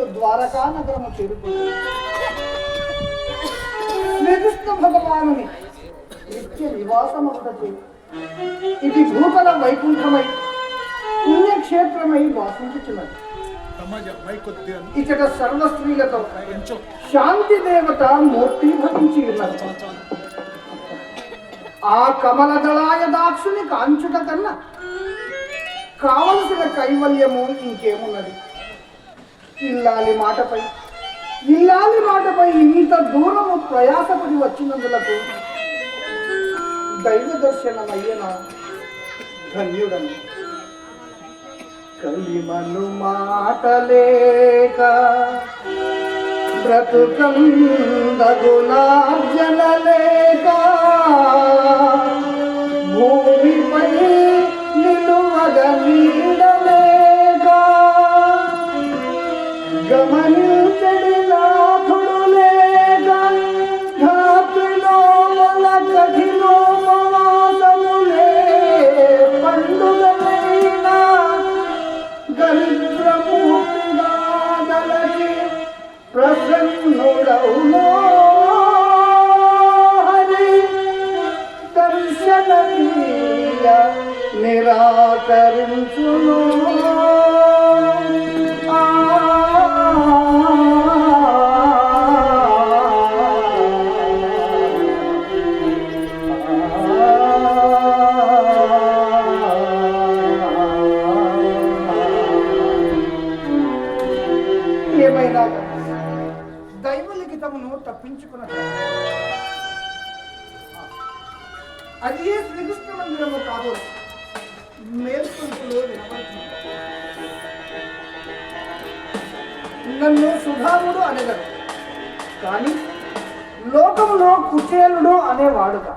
ఎట్టకేలకు ద్వారకా నగరము చేరుకుంది శ్రీకృష్ణ భగవానుని నిత్య నివాసమొకటి ఇది భూతల వైకుంఠమై పుణ్యక్షేత్రమై వాసించుచున్నది. ఇచ్చట సర్వ స్త్రీలతో శాంతి దేవత మూర్తిభవించి ఉన్నది. ఆ కమల దళాయ దాక్షుని కాంచుట కన్నా కావలసిన కైవల్యము ఇంకేమున్నది? ఇల్లాలి మాటపై. ఇల్లాలి మాటపై ఇంత దూరము ప్రయాసపడి వచ్చినందులకు దైవ దర్శనమయ్యన? ధన్యుడను. కలిమను మాటలేక బ్రతుకందగులార్జనలేక లేక ఏమైనా దైవ లిఖితమును తప్పించుకున్న అది ఏ శ్రీకృష్ణ మందిరము కాదు. నన్ను సుధాముడు అనేదరు కానీ లోకంలో కుచేలుడు అనేవాడుగా.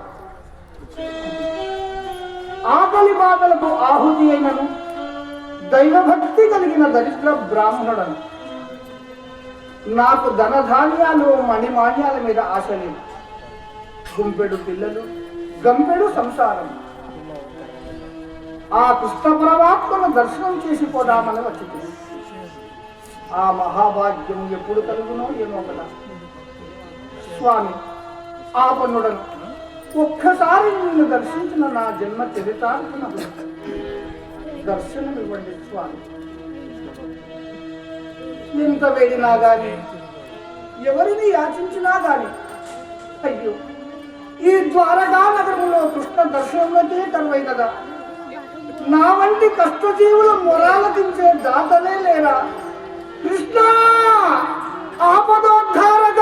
ఆకలి బాధలకు ఆహుతి అయినను దైవభక్తి కలిగిన దరిద్ర బ్రాహ్మణుడను. నాకు ధనధాన్యాలు మణిమాన్యాల మీద ఆశ లేదు. గుంపెడు పిల్లలు గంపెడు సంసారం. ఆ కృష్ణ పరమాత్మను దర్శనం చేసిపోదామని వచ్చింది ఆ మహాభాగ్యం ఎప్పుడు కలుగునో ఏమో కదా. స్వామి ఆపన్నుడను ఒక్కసారి నిన్ను దర్శించిన నా జన్మ చరితార్థన దర్శనం ఇవ్వండి స్వామి. ఎంత వేడినా గాని ఎవరిని యాచించినా గాని అయ్యో ఈ ద్వారకా నగరంలో కృష్ణ దర్శనంలోకే కరువై కదా. నా వంటి కష్టజీవుల మొరాలకించే దాతలే లేరా? కృష్ణ! ఆపదోద్ధారక!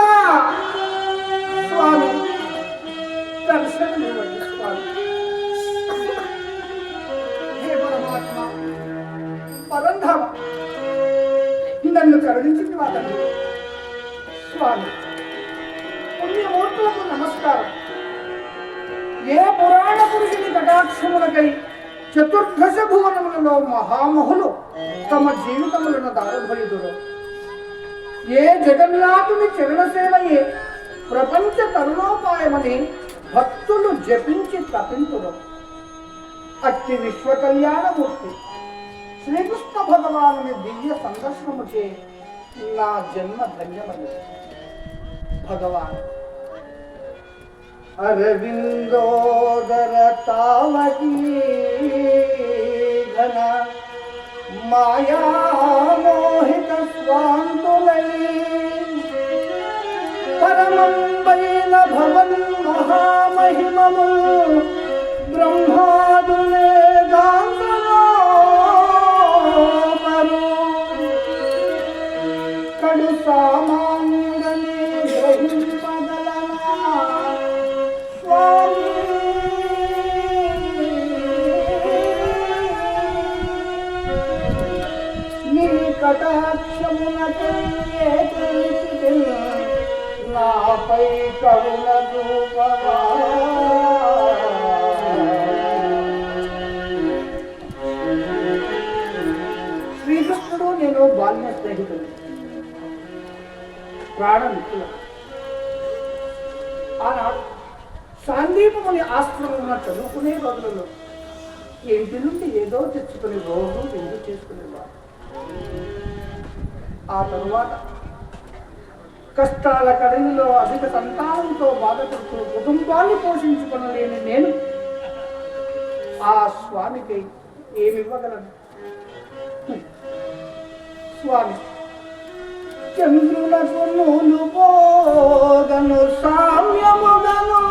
స్వామి దర్శనం ఇవ్వండి స్వామి. హే పరమాత్మ పరంధామ నన్ను కరుణించింది వాదండి స్వామి పుణ్యమూర్తులకు నమస్కారం. ఏ పురాణ పురుషుని కటాక్షములకై చతుర్దశ భువనములలో మహామహులు తమ జీవితములను దారభయుదురు ఏ జగన్నాథుని చరణసేవయే ప్రపంచ తరుణోపాయమని భక్తులు జపించి తపింతురు అట్టి విశ్వ కళ్యాణమూర్తి శ్రీకృష్ణ భగవానుని దివ్య సందర్శనము చే నా జన్మ ధన్యమని. భగవాన్. అరవిందోదర తావీ ఘన మాయా మోహిత స్వాంతులై పరమంబైన భవన్ మహామహిమము బ్రహ్మాదు నాపై కరుణ శ్రీకృష్ణుడు నేను బాల్య స్నేహితుడు. ప్రాణమిత్రుడు ఆనాడు సాందీపముని ఆశ్రమంలో చదువుకునే రోజులలో ఇంటి నుండి ఏదో తెచ్చుకుని రోజు ఎందుకు చేసుకునేవారు ఆ తరువాత కష్టాల కడలిలో అధిక సంతానంతో బాధపడుతూ కుటుంబాన్ని పోషించుకునలేని నేను ఆ స్వామికి ఏమివ్వగలను స్వామి చంద్రులకు నూలు పోగను సామ్యముగను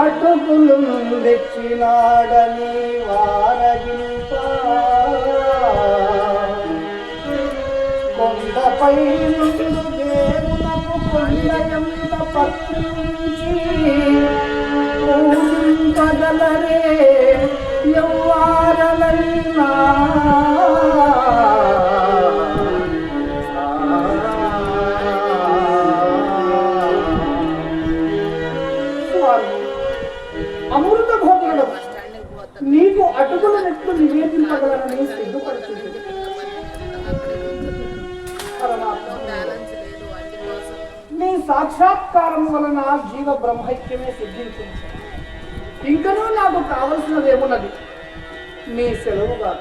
అటుకులు తెచ్చినాడ కొండపై నుండు అమృత భోగుడు నీకు అటుకుల నెట్లు నివేదింపగలనని సిగ్గుపడుతుంది సాక్షాత్కారం వలన జీవ బ్రహ్మైక్యమే సిద్ధించింది. ఇంకనూ నాకు కావలసినది ఏమున్నది నీ సెలవుగా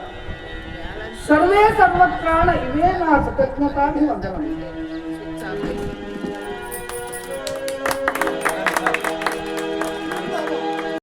సర్వే సర్వత్రాణ ఇవే నా కృతజ్ఞతాన్ని వందనం